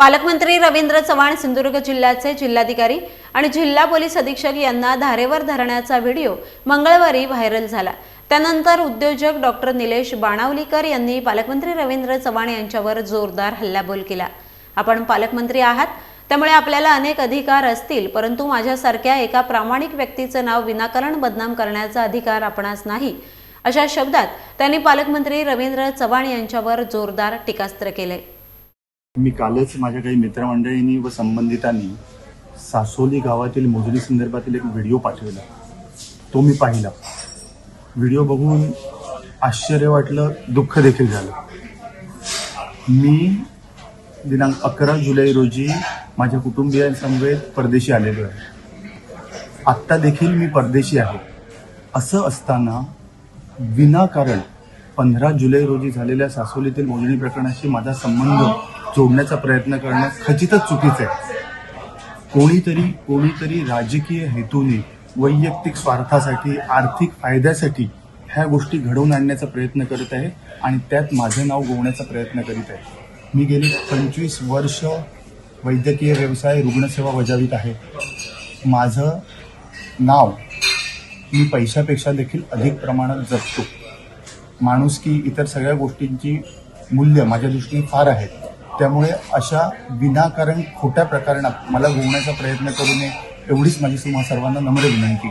पालकमंत्री रवींद्र चव्हाण सिंधुदुर्ग जिल्ह्याचे जिल्हाधिकारी आणि जिल्हा पोलीस अधीक्षक यांना धारेवर धरण्याचा व्हिडिओ मंगळवारी व्हायरल झाला. त्यानंतर उद्योजक डॉक्टर निलेश बाणावलीकर यांनी पालकमंत्री रवींद्र चव्हाण यांच्यावर जोरदार हल्लाबोल केला. आपण पालकमंत्री आहात त्यामुळे आपल्याला अनेक अधिकार असतील परंतु माझ्यासारख्या एका प्रामाणिक व्यक्तीचं नाव विनाकारण बदनाम करण्याचा अधिकार आपणास नाही अशा शब्दात त्यांनी पालकमंत्री रवींद्र चव्हाण यांच्यावर जोरदार टीकास्त्र केले मी कालच माझ्या काही मित्रमंडळींनी व संबंधितांनी सासोली गावातील मोजणी संदर्भातील एक व्हिडिओ पाठवला. तो मी पाहिला. व्हिडिओ बघून आश्चर्य वाटलं दुःख देखील झालं. मी दिनांक अकरा जुलै रोजी माझ्या कुटुंबियांसमवेत परदेशी आलेलो आहे. आत्ता देखील मी परदेशी आहे. असं असताना विनाकारण पंधरा जुलै रोजी झालेल्या सासोलीतील मोजणी प्रकरणाशी माझा संबंध जोडण्याचा प्रयत्न करणं खचितच चुकीचं आहे. कोणीतरी कोणीतरी राजकीय हेतूने वैयक्तिक स्वार्थासाठी आर्थिक फायद्यासाठी ह्या गोष्टी घडवून आणण्याचा प्रयत्न करत आहे आणि त्यात माझं नाव गोवण्याचा प्रयत्न करीत आहे. मी गेली पंचवीस वर्ष वैद्यकीय व्यवसाय रुग्णसेवा बजावित आहे. माझं नाव मी पैशापेक्षा देखील अधिक प्रमाणात जपतो. माणुसकी इतर सगळ्या गोष्टींची मूल्य माझ्या दृष्टीने फार आहेत. त्यामुळे अशा विनाकारण खोट्या प्रकरणात मला घुमण्याचा प्रयत्न करू नये एवढीच माझी तुम्हा सर्वांना नम्र विनंती.